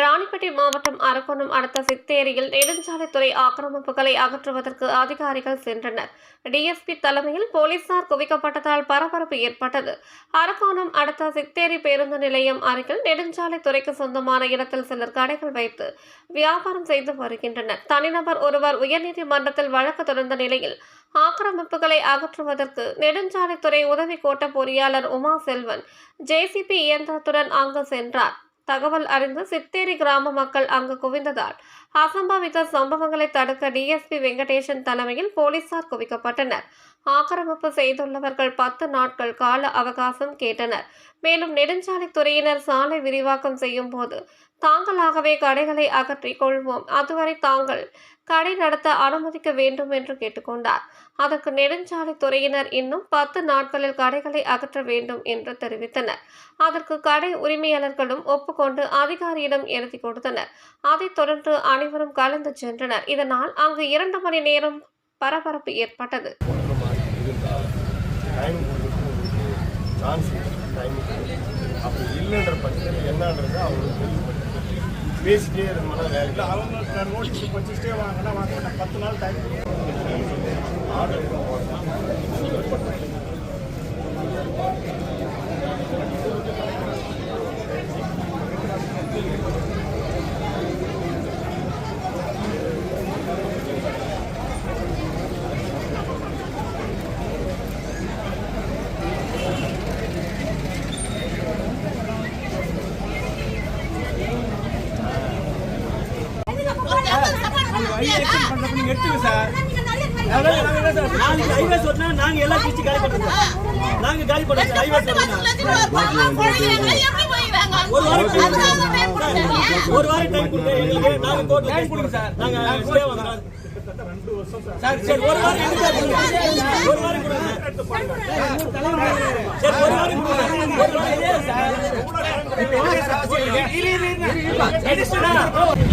ராணிப்பேட்டை மாவட்டம் அரக்கோணம் அடுத்த சித்தேரியில் நெடுஞ்சாலைத்துறை ஆக்கிரமிப்புகளை அகற்றுவதற்கு அதிகாரிகள் சென்றனர். டிஎஸ்பி தலைமையில் போலீசார் குவிக்கப்பட்டதால் பரபரப்பு ஏற்பட்டது. அரக்கோணம் அடுத்த சித்தேரி பேருந்து நிலையம் அருகில் நெடுஞ்சாலைத்துறைக்கு சொந்தமான இடத்தில் சிலர் கடைகள் வைத்து வியாபாரம் செய்து வருகின்றனர். தனிநபர் ஒருவர் உயர்நீதிமன்றத்தில் வழக்கு தொடர்ந்த நிலையில் ஆக்கிரமிப்புகளை அகற்றுவதற்கு நெடுஞ்சாலைத்துறை உதவி கோட்ட பொறியாளர் உமா செல்வன் ஜேசிபி இயந்திரத்துடன் அங்கு சென்றார். தகவல் அறிந்து சித்தேரி கிராம மக்கள் அங்கு குவிந்ததால் அசம்பாவித சம்பவங்களை தடுக்க டிஎஸ்பி வெங்கடேசன் தலைமையில் போலீசார் குவிக்கப்பட்டனர். ஆக்கிரமிப்பு செய்துள்ளவர்கள் பத்து நாட்கள் கால அவகாசம் கேட்டனர். மேலும் நெடுஞ்சாலைத்துறையினர் சாலை விரிவாக்கம் செய்யும் போது தாங்களாகவே கடைகளை அகற்றிக் கொள்வோம். அதுவரை தாங்கள் கடை நடத்த அனுமதிக்க வேண்டும் என்று கேட்டுக்கொண்டார். அதற்கு நெடுஞ்சாலை துறையினர் இன்னும் பத்து நாட்களில் கடைகளை அகற்ற வேண்டும் என்று தெரிவித்தனர். அதற்கு கடை உரிமையாளர்களும் ஒப்புக்கொண்டு அதிகாரியிடம் எழுதி கொடுத்தனர். அதைத் தொடர்ந்து அனைவரும் கலந்து சென்றனர். இதனால் அங்கு இரண்டு மணி நேரம் பரபரப்பு ஏற்பட்டது. அப்படி இல்லைன்ற பட்சத்தில் என்னன்றது அவங்களுக்கு பேசிட்டே வேலை இல்லை அவங்க நோட்டீஸ் வச்சுட்டே வாங்கினா வாங்க பத்து நாள் டைம் ஆர்டர் எடுத்துங்க சார் நாளைக்கு ஹைவே சொன்னா நாங்க எல்லாம் பிரிச்சு காலி பண்றோம் சார். நாங்க காலி பண்றோம் சார் ஹைவே சொன்னா ஒரு வாரம். ஒரு வாரம் டைம் கொடுங்க எங்களுக்கு நாங்க கோர்ட்ல டைம் கொடுங்க சார் நாங்க ஸ்டே வாங்குறோம் சார் சரி ஒரு வாரம். ஒரு வாரம் கொடுங்க சரி ஒரு வாரம் கொடுங்க ஒரு வாரம் சார்